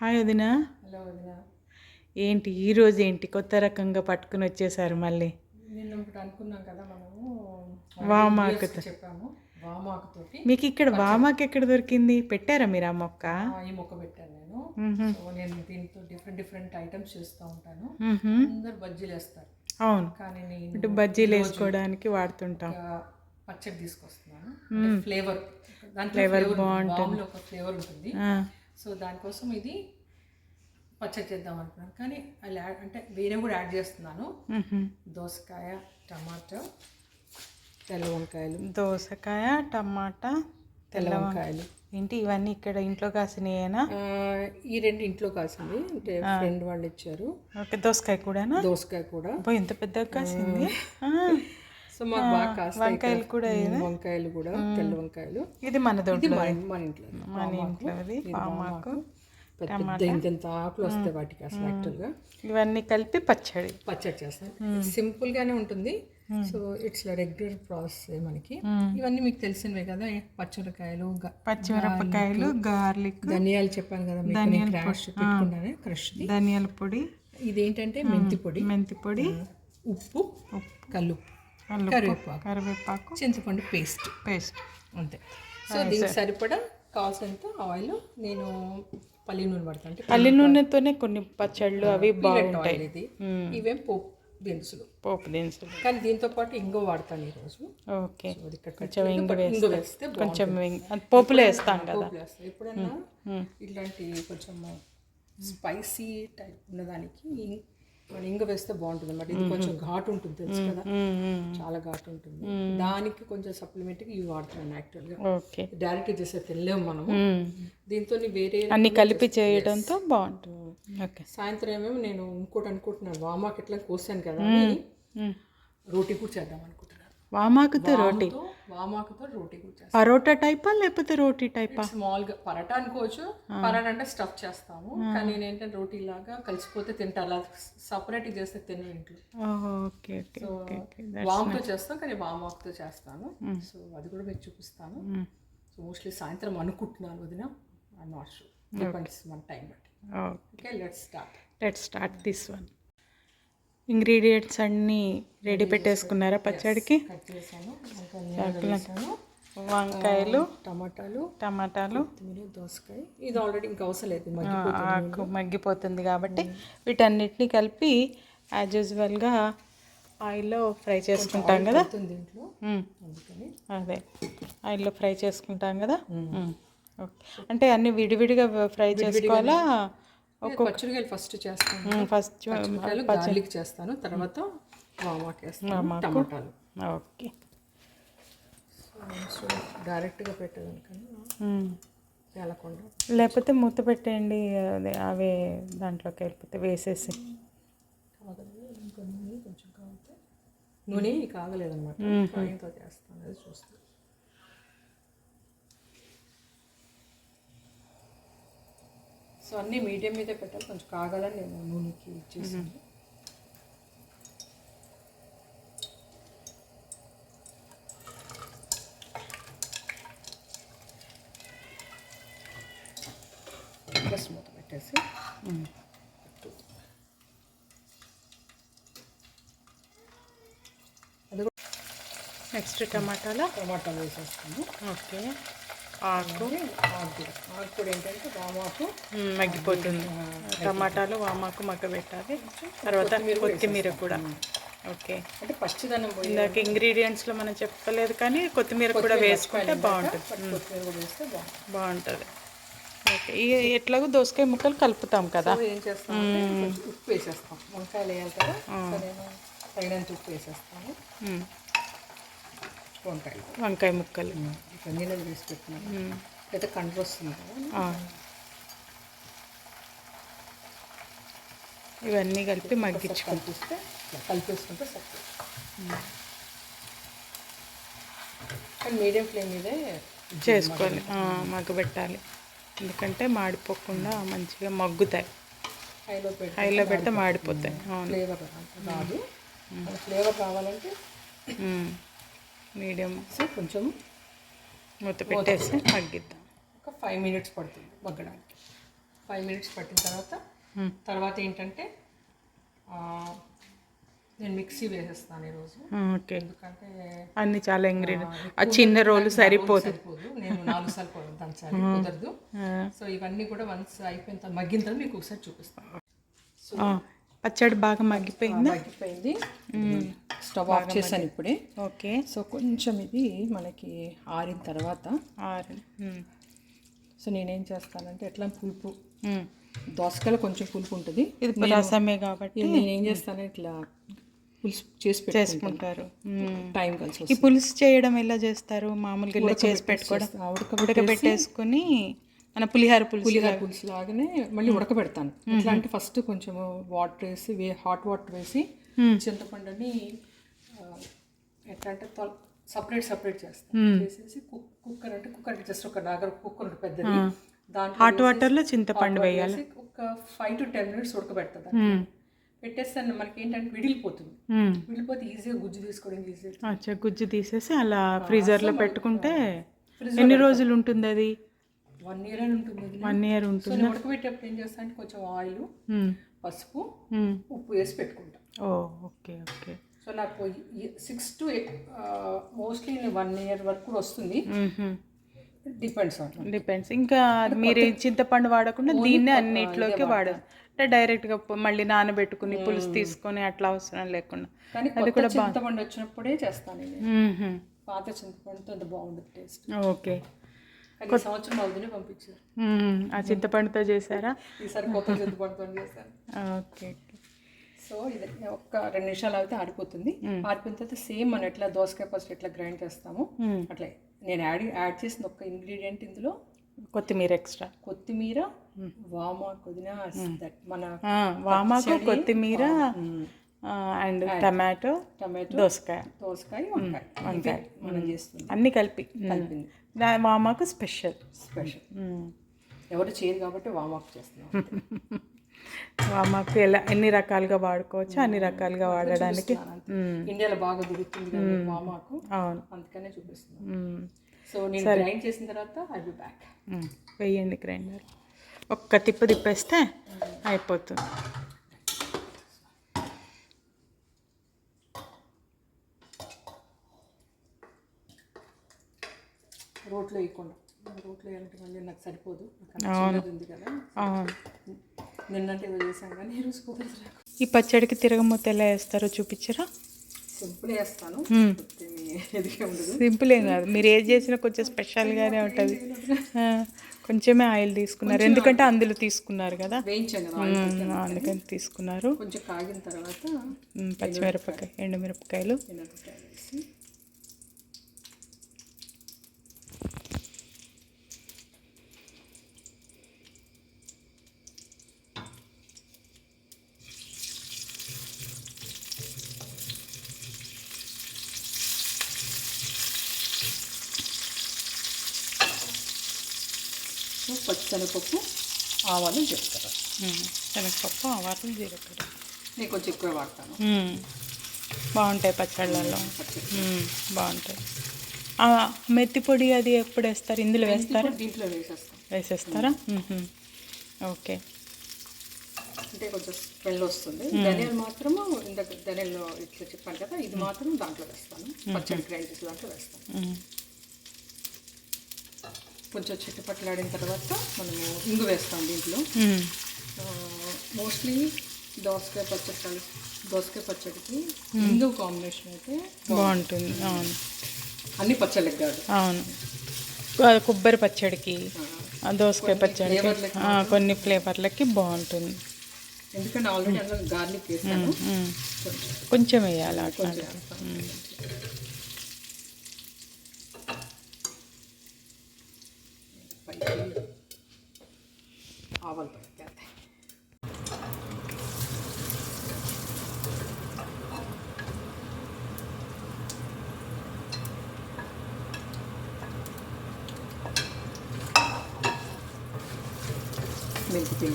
Hi వదినా. Hello వదిన. ఏంటి ఈరోజు ఏంటి? కొత్త రకంగా పట్టుకుని వచ్చేసారు మళ్ళీ. నిన్న ఒకటి అనుకున్నాం కదా మనము. videos చెప్పాము. వామాకుతోటి మీకు ఇక్కడ వామాకి ఎక్కడ దొరికింది? పెట్టారా మీరు ఆ మొక్క? ఈ మొక్క పెట్టాను నేను. సో నేను దీంతో డిఫరెంట్ డిఫరెంట్ ఐటమ్స్ చేస్తూ ఉంటాను. అందరు బజ్జీలు వేస్తారు. అవును. కానీ ఇటు నేను బజ్జీలు వేసుకోవడానికి వాడుతుంటాం. పచ్చడి తీసుకొస్తున్నాను. ఫ్లేవర్. Flavour ఫ్లేవర్ బాగుంటుంది. ఒక ఫ్లేవర్ ఉంటుంది. సో దానికోసం ఇది పచ్చడి చేద్దాం అనుకున్నాను. కానీ అది యాడ్ అంటే వేరే కూడా యాడ్ చేస్తున్నాను. దోసకాయ టమాటా తెల్ల వంకాయలు దోసకాయ టమాటా తెల్ల వంకాయలు ఏంటి ఇవన్నీ ఇక్కడ ఇంట్లో కాసినయేనా? ఈ రెండు ఇంట్లో కాసింది. అంటే ఫ్రెండ్ వాళ్ళు ఇచ్చారు. ఓకే దోసకాయ కూడానా? దోసకాయ కూడా. ఎంత పెద్దగా కాసింది. సో మాకు బాగా కాస్తాయి వంకాయలు కూడా. వంకాయలు కూడా తెల్ల వంకాయలు. ఇది మన దొడ్లో మన ఇంట్లో మన పెద్ద ఇంత ఆకులు వస్తాయి వాటికి అసలు యాక్చువల్గా ఇవన్నీ కలిపి పచ్చడి. పచ్చడి చేస్తాను. సింపుల్ గానే ఉంటుంది. సో ఇట్స్ రెగ్యులర్ ప్రాసెస్ మనకి. ఇవన్నీ మీకు తెలిసినవే కదా పచ్చిమిరకాయలు గ- పచ్చిమిరపకాయలు గార్లిక్. ధనియాలు చెప్పాను కదా నేను క్రాష్ పెట్టుకున్నాను ధనియాల పొడి. ఇదేంటంటే మెంతి పొడి. మెంతి పొడి. ఉప్పు. కల్లుప్పు. కరివేపాకు. కరివేపాకు. చింతపండు పేస్ట్. పేస్ట్. అంతే. సో దీనికి సరిపడా కావాల్సినంత ఆయిల్ నేను పల్లి నూనె పడతాను అంటే పల్లి నూనెతోనే కొన్ని పచ్చళ్ళు అవి బాగుంటాయి. ఇది. ఇవేం పోపు దినుసులు. పోపు దినుసులు. కానీ దీంతో పాటు ఇంగో వాడతాను ఈరోజు. ఓకే. కొంచెం ఇంగు వేస్తే. కొంచెం పోపులో వేస్తాం కదా. ఎప్పుడన్నా ఇట్లాంటి కొంచెం స్పైసీ టైప్ ఉన్నదానికి మన ఇంగ వేస్తే బాగుంటుంది అన్నమాట. ఇది కొంచెం ఘాటు ఉంటుంది తెలుసు కదా. చాలా ఘాటు ఉంటుంది. దానికి కొంచెం సప్లిమెంట్గా ఇవి వాడుతున్నాను యాక్చువల్గా ఓకే. డైరెక్ట్ చేస్తే తినలేము మనము. మ్మ్. దీంతో వేరే అన్ని కలిపి చేయడంతో బాగుంటుంది. ఓకే. సాయంత్రం ఏమేమో నేను ఇంకోటి అనుకుంటున్నాను. వామాకి ఎట్లా కోసాను కదా. రోటీ కూడా చేద్దాం అనుకుంటున్నాను. వామాకుతో రోటీ. వామాకుతో రోటీ పరోటా టైపా లేకపోతే రోటీ టైపా? స్మాల్గా పరాటా అనుకోవచ్చు. పరాటా అంటే స్టఫ్ చేస్తాము. కానీ నేను ఏంటంటే రోటీ లాగా కలిసిపోతే తింటా. అలా సపరేట్గా చేస్తే తిన ఇంట్లో. ఓకే వామ్తో చేస్తాం కానీ వామాకుతో చేస్తాను. సో అది కూడా మీకు చూపిస్తాను. సో మోస్ట్లీ సాయంత్రం అనుకుంటున్నాను వదిన. ఐ నాట్ షూర్ డిపెండ్స్ మన టైం బట్టి. Okay let's start let start this one ingredients అన్నీ రెడీ పెట్టేసుకున్నారా పచ్చడికి? వంకాయలు టమాటాలు టమాటాలు. దోసకాయ. ఇది ఆల్రెడీ ఇంకా అవసరం లేదు ఆకు మగ్గిపోతుంది కాబట్టి వీటన్నిటిని కలిపి యాజ్ యూజువల్గా ఆయిల్లో ఫ్రై చేసుకుంటాం కదా? దీంట్లో. అందుకని. అదే. ఆయిల్లో ఫ్రై చేసుకుంటాం కదా. ఓకే అంటే అన్ని విడివిడిగా ఫ్రై చేసుకోవాలా? పచ్చిమిరకాయలు ఫస్ట్ చేస్తాను. ఫస్ట్ గార్లిక్ చేస్తాను తర్వాత వామాక్? వేస్తాను టమాటాలు. ఓకే. సో డైరెక్ట్గా పెట్టేదానికన్నా. తేలకుండా లేకపోతే మూత పెట్టేయండి అదే అవే దాంట్లోకి వెళ్ళిపోతే వేసేసి. నూనె కాగలేదన్నమాట. కాయంతో చేస్తాను అది చూస్తాను. సో అన్నీ మీడియం మీదే పెట్టాలి. కొంచెం కాగాలని నేను నూనెకి ఇచ్చేసాను ప్లస్ మూత పెట్టేసి. అది నెక్స్ట్ టమాటాల? టమాటాలు వేసేస్తాను. ఓకే. ఆకు. ఆకు. కూడా ఆకు కూడా ఏంటంటే వామాకు. మగ్గిపోతుంది. టమాటాలు వామాకు మగ్గ పెట్టాలి తర్వాత కొత్తిమీర కూడా ఓకే. అంటే పచ్చిదనం ఇందాక ఇంగ్రీడియంట్స్లో మనం చెప్పలేదు కానీ కొత్తిమీర కూడా వేసుకుంటే బాగుంటుంది. కొత్తిమీర కూడా వేస్తే బాగుంటుంది. ఓకే. ఎట్లాగో దోసకాయ ముక్కలు కలుపుతాం కదా. ఏం ఉప్పు వేసేస్తాం. వంకాయలు వేయాలి కదా. తగినంత ఉప్పు వేసేస్తాను మ్మ్. వంకాయలు. వంకాయ ముక్కలు. ఇక నీళ్ళది వేసి పెట్టినాను అయితే కండ్రు వస్తుంది కదా. ఇవన్నీ కలిపి మగ్గించు కలిపిస్తే కలిపేసుకుంటే సరిపోతుంది. మీడియం ఫ్లేమ్ మీదే చేసుకోవాలి. మగ్గబెట్టాలి. ఎందుకంటే మాడిపోకుండా మంచిగా మగ్గుతాయి. హైలో పెట్టి హైలో పెడితే మాడిపోతాయి. ఫ్లేవర్ రాదు. ఫ్లేవర్ రావాలంటే మ్మ్. మీడియం. కొంచెం మూత పెట్టేసి మగ్గిద్దాం. ఒక ఫైవ్ మినిట్స్ పడుతుంది మగ్గడానికి. ఫైవ్ మినిట్స్ పట్టిన తర్వాత తర్వాత ఏంటంటే నేను మిక్సీ వేసేస్తాను ఈరోజు. ఓకే. ఎందుకంటే అన్ని చాలా ఇంగ్రీడియంట్ ఆ చిన్న రోలు సరిపోదు. నేను నాలుగు సార్లు కూడా దంచాలి కుదరదు. సో ఇవన్నీ కూడా వన్స్ అయిపోయిన తర్వాత మగ్గిన తర్వాత మీకు ఒకసారి చూపిస్తాను. సో పచ్చడి బాగా మగ్గిపోయిందా? మగ్గిపోయింది. స్టవ్ ఆఫ్ చేశాను ఇప్పుడే. ఓకే. సో కొంచెం ఇది మనకి ఆరిన తర్వాత. ఆరు. సో నేనేం చేస్తానంటే ఎట్లా పులుపు. దోసకాయలో కొంచెం పులుపు ఉంటుంది. ఇది రసమే కాబట్టి నేనేం చేస్తాను ఇట్లా పులుసు చేసి చేసుకుంటారు. టైం కలిసి ఈ పులుసు చేయడం ఎలా చేస్తారు? మామూలుగా ఇలా చేసి పెట్టుకోవడం. ఉడకబెట్టేసుకుని మన పులిహార పులుసు పులిహోర పులుసు లాగానే మళ్ళీ ఉడకబెడతాను. ఎట్లా అంటే ఫస్ట్ కొంచెం వాటర్ వేసి వే హాట్ వాటర్ వేసి చింతపండుని ఎట్లా అంటే సపరేట్ సపరేట్ చేస్తాను. చేసేసి కుక్కర్ అంటే కుక్కర్ జస్ట్ ఒక నాగర్ కుక్కర్ ఉంటుంది పెద్దది. దాంట్లో హాట్ వాటర్లో చింతపండు వేయాలి. ఒక ఫైవ్ టు టెన్ మినిట్స్ ఉడకబెడతా పెట్టేస్తాను. మనకి ఏంటంటే విడిలిపోతుంది. విడిలిపోతే ఈజీగా గుజ్జు తీసుకోవడం ఈజీ అచ్చా గుజ్జు తీసేసి అలా ఫ్రీజర్లో పెట్టుకుంటే ఎన్ని రోజులు ఉంటుంది అది? వన్ ఇయర్ అని ఉంటుంది అది. వన్ ఇయర్ ఉంటుంది? నేను ఉడకబెట్టేప్పుడు ఏం చేస్తాను అంటే కొంచెం ఆయిల్ ఉమ్. పసుపు ఉమ్. ఉప్పు వేసి పెట్టుకుంటా. Okay okay. సో నాకు six to mostly one year వరకు కూడా వస్తుంది. డిపెండ్స్ ఆన్ డిపెండ్స్ ఇంకా మీరు చింతపండు వాడకుండా దీన్నే అన్నిట్లోకి వాడదు. అంటే డైరెక్ట్గా మళ్ళీ నానబెట్టుకుని పులుసు తీసుకొని అట్లా అవసరం లేకుండా. కానీ కొత్త చింతపండు వచ్చినప్పుడే చేస్తాను మ్మ్హ. పాత చింతపండుతో అంత బాగుంటుంది టేస్ట్ ఓకే. ఆ చింతపండుతో చేశారా? ఈసారి కొత్త చింతపండుతో చేస్తాను ఓకే సో ఇది ఒక్క రెండు నిమిషాలు అయితే ఆడిపోతుంది ఆడిపోయిన తర్వాత సేమ్ మనం ఎట్లా దోసకాయ పచ్చడి ఎట్లా గ్రైండ్ చేస్తామో. అట్లా నేను యాడ్ యాడ్ చేసిన ఒక్క ఇంగ్రీడియంట్ ఇందులో కొత్తిమీర ఎక్స్ట్రా. కొత్తిమీర వామ పుదీనా దట్ మన వామాకు కొత్తిమీర అండ్ టమాటో టమాటో దోసకాయ. దోసకాయ వంకాయ. వంకాయ మనం చేస్తుంది. అన్నీ కలిపి. కలిపింది. వామాకు స్పెషల్. స్పెషల్. ఎవరు చేయరు కాబట్టి వామాకు చేస్తున్నాం. వామాకు ఎలా ఎన్ని రకాలుగా వాడుకోవచ్చు అన్ని రకాలుగా వాడడానికి. ఇండియాలో బాగా దొరుకుతుంది వామాకు. అవును. అందుకనే చూపిస్తున్నాం మ్మ్. సో నేను గ్రైండ్ చేసిన తర్వాత ఐ బి బ్యాక్ మ్మ్. వెయ్యండి గ్రైండర్. ఒక్క తిప్పు తిప్పేస్తే అయిపోతుంది. రోట్లో వేయకుండా. రోట్లో వేయాలంటే మళ్ళీ నాకు సరిపోదు. ఉంది కదా. అవును నిన్నంటే ఏదో చేశాను కానీ ఈరోజు కుదరదు ఈ పచ్చడికి తిరగమూత ఎలా వేస్తారో చూపించరా? సింపుల్ వేస్తాను. సింపుల్ ఏం కాదు. మీరు ఏది చేసినా కొంచెం స్పెషల్గానే ఉంటుంది. కొంచెమే ఆయిల్ తీసుకున్నారు. ఎందుకంటే అందులో తీసుకున్నారు కదా. అందుకని తీసుకున్నారు. కొంచెం కాగిన తర్వాత పచ్చిమిరపకాయ ఎండుమిరపకాయలు. పచ్చిశనగపప్పు ఆవాలు జీలకర్ర. శనగపప్పు ఆవాలు జీలకర్ర. నేను కొంచెం ఎక్కువ వాడతాను. బాగుంటాయి పచ్చళ్ళల్లో. బాగుంటాయి. మెత్తి పొడి అది ఎప్పుడు వేస్తారు? ఇందులో వేస్తారా? దీంట్లో వేసేస్తాం. వేసేస్తారా. ఓకే. అంటే కొంచెం స్మెల్ వస్తుంది. ధనియాలు మాత్రము ఇందాక ధనియాలు ఇట్లా చెప్పాను కదా ఇది మాత్రం దాంట్లో వేస్తాను. పచ్చడి గ్రైండ్ దాంట్లో వేస్తాను. కొంచెం చిట్టుపట్లాడిన తర్వాత మనము ఇంగు వేస్తాం దీంట్లో. మోస్ట్లీ దోసకాయ పచ్చడి దోసకాయ పచ్చడికి ఇంగు కాంబినేషన్ అయితే బాగుంటుంది. అవును. అన్ని పచ్చళ్ళకి కాదు. అవును. కొబ్బరి పచ్చడికి దోసకాయ పచ్చడికి ఆ, కొన్ని ఫ్లేవర్లకి బాగుంటుంది. ఎందుకంటే ఆల్రెడీ అందులో గార్లిక్ వేసాను. కొంచెం వేయాలి అట్లా కొంచెం వేస్తాను. పైకి ఆవాలు పడతాయి మెంతి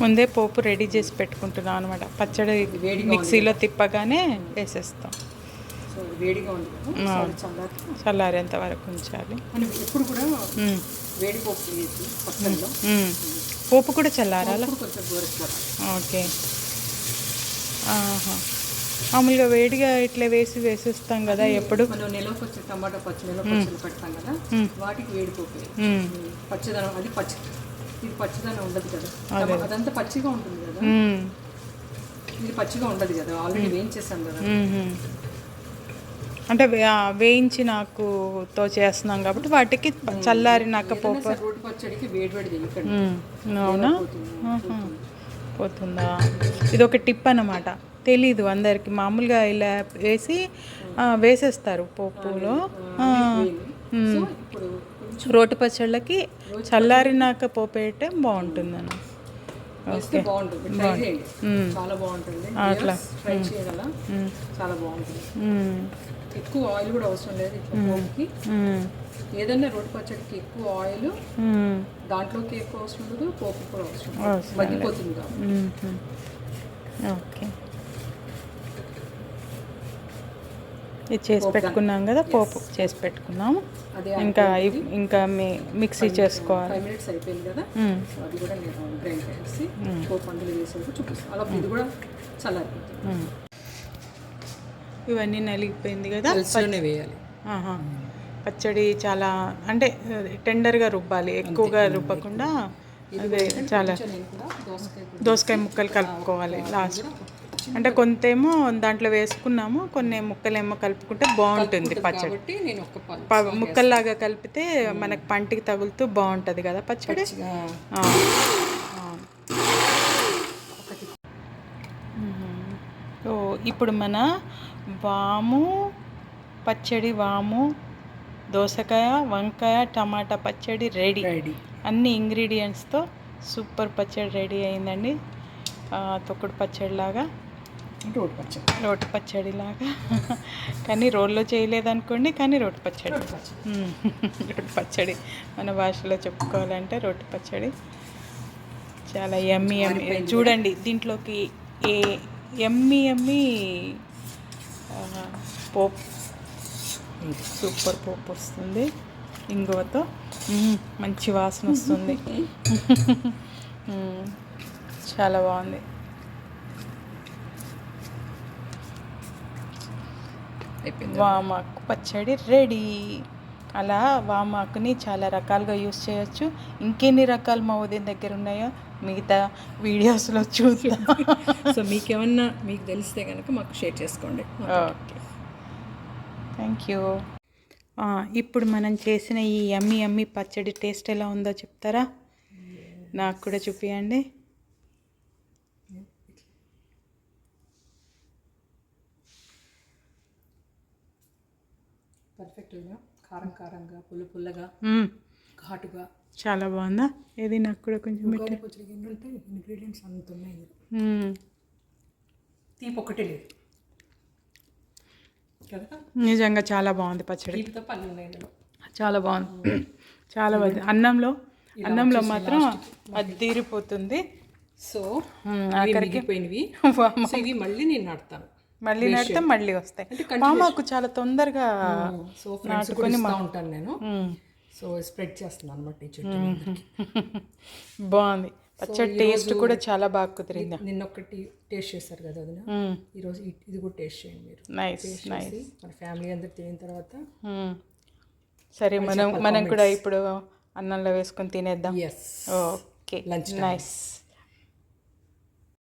ముందే పోపు రెడీ చేసి పెట్టుకుంటున్నాం అనమాట పచ్చడి మిక్సీలో తిప్పగానే వేసేస్తాం. వేడిగా చల్లారి చల్లారేంత వరకు ఉంచాలి. మనం ఎప్పుడు కూడా. వేడి పోపు కూడా చల్లారాలా? ఓకే. ఆహా. మామూలుగా వేడిగా ఇట్లా వేసి వేసిస్తాం కదా ఎప్పుడు? మనం నిలవకు వచ్చే టమాటా పచ్చి నిలవ పెడతాం కదా వాటికి మ్మ్. పచ్చిదనం అది పచ్చి ఇది పచ్చిదనం ఉండదు కదా. అదంతా పచ్చిగా ఉంటుంది కదా. ఇది పచ్చిగా ఉండదు కదా. ఆల్రెడీ వేయించేసాం కదా. అంటే వేయించి నాకుతో చేస్తున్నాం కాబట్టి వాటికి చల్లారినాక పోపు. రోటి పచ్చడికి వేడి వేడి తెలియకండి మ్మ్. అవునా. పోతుందా? ఇది ఒక టిప్ అన్నమాట. తెలీదు అందరికి. మామూలుగా ఇలా వేసి వేసేస్తారు పోపులో. ఇప్పుడు రోటి పచ్చళ్ళకి చల్లారినాక పోపు వేయటం బాగుంటుంది. అన్న వేస్తే బాగుంటుంది చాలా బాగుంటుంది. అట్లా. ట్రై చేయగల చాలా బాగుంటుంది. ఎక్కువ ఆయిల్ కూడా అవసరం లేదు పోపుకి. ఏదైనా రోటి పచ్చడికి ఎక్కువ ఆయిల్. దాంట్లోకి ఎక్కువ అవసరం ఉండదు పోపు కూడా అవసరం మగ్గిపోతుంది కాబట్టి. ఓకే. ఇది చేసి పెట్టుకున్నాం కదా పోపు చేసి పెట్టుకున్నాము. ఇంకా ఇవ్- ఇంకా మీ మిక్సీ చేసుకోవాలి. ఫైవ్ మినిట్స్ అయిపోయింది కదా. సో అది కూడా నేను గ్రైండ్ చేసి పోపు అందులో వేసేది చూపిస్తాను అలా ఇది కూడా చల్లారిపోతుంది. ఇవన్నీ నలిగిపోయింది కదా? వేయాలి. పచ్చడి చాలా అంటే టెండర్గా రుబ్బాలి. ఎక్కువగా రుబ్బకుండా అదే చాలా దోసకాయ ముక్కలు కలుపుకోవాలి లాస్ట్ అంటే కొంతేమో దాంట్లో వేసుకున్నాము కొన్ని ముక్కలేమో కలుపుకుంటే బాగుంటుంది పచ్చడి. ముక్కల్లాగా కలిపితే మనకి పంటికి తగులుతూ బాగుంటుంది కదా పచ్చడి? ఇప్పుడు మన వాము పచ్చడి వాము దోసకాయ వంకాయ టమాటా పచ్చడి రెడీ. అన్ని ఇంగ్రీడియంట్స్తో సూపర్ పచ్చడి రెడీ అయిందండి. తొక్కుడు పచ్చడి లాగా రోటి పచ్చడి. రోటి పచ్చడి లాగా. కానీ రోల్లో చేయలేదనుకోండి కానీ రోటి పచ్చడి. రోటి పచ్చడి. మన భాషలో చెప్పుకోవాలంటే రోటి పచ్చడి. చాలా ఎమ్మి ఎమ్మి చూడండి దీంట్లోకి ఏ ఎమ్మి ఎమ్మి పోపు. సూపర్ పోపు వస్తుంది. ఇంగువతో. మంచి వాసన వస్తుంది. చాలా బాగుంది. అయిపోయింది. వామాకు పచ్చడి రెడీ. అలా వామాకుని చాలా రకాలుగా యూస్ చేయొచ్చు. ఇంకెన్ని రకాలు మా ఉదయం దగ్గర ఉన్నాయో మిగతా వీడియోస్లో చూద్దాం. సో మీకేమన్నా మీకు తెలిస్తే కనుక మాకు షేర్ చేసుకోండి. ఓకే. Thank you. ఇప్పుడు మనం చేసిన ఈ ఎమ్మి ఎమ్మి పచ్చడి టేస్ట్ ఎలా ఉందో చెప్తారా? నాకు కూడా చూపియండి. పర్ఫెక్ట్గా కారం కారంగా పుల్ల పుల్లగా. ఘాటుగా. చాలా బాగుందా? ఏది నాకు కూడా కొంచెం పచ్చడికి ఏంటంటే ఇంగ్రీడియంట్స్ అంత ఉన్నాయి. తీపి ఒకటే లేదు. నిజంగా చాలా బాగుంది పచ్చడి. తీపి తప్ప అన్నీ ఉన్నాయి ఇందులో. చాలా బాగుంది. చాలా బాగుంది. అన్నంలో అన్నంలో మాత్రం అది తీరిపోతుంది. సో వామ- సో ఇవి మళ్ళీ నేను నాటుతాను. మళ్ళీ నడితే మళ్ళీ వస్తాయి. మామకు చాలా తొందరగా సో ఫ్రెండ్స్ కూడా ఇస్తూ ఉంటాను నేను. సో స్ప్రెడ్ చేస్తున్నాను అనమాట ఈ చెట్టు మీద. బాగుంది. పచ్చడి టేస్ట్ కూడా చాలా బాగా కుదిరింది. నిన్న ఒకటి టేస్ట్ చేశారు కదా అది మ్మ్. ఈరోజు ఇది కూడా టేస్ట్ చేయండి మీరు. నైస్ నైస్ మన ఫ్యామిలీ అందరు తినిన తర్వాత మ్మ్. సరే మనం మనం కూడా ఇప్పుడు అన్నంలో వేసుకొని తినేద్దాం. Yes okay time. నైస్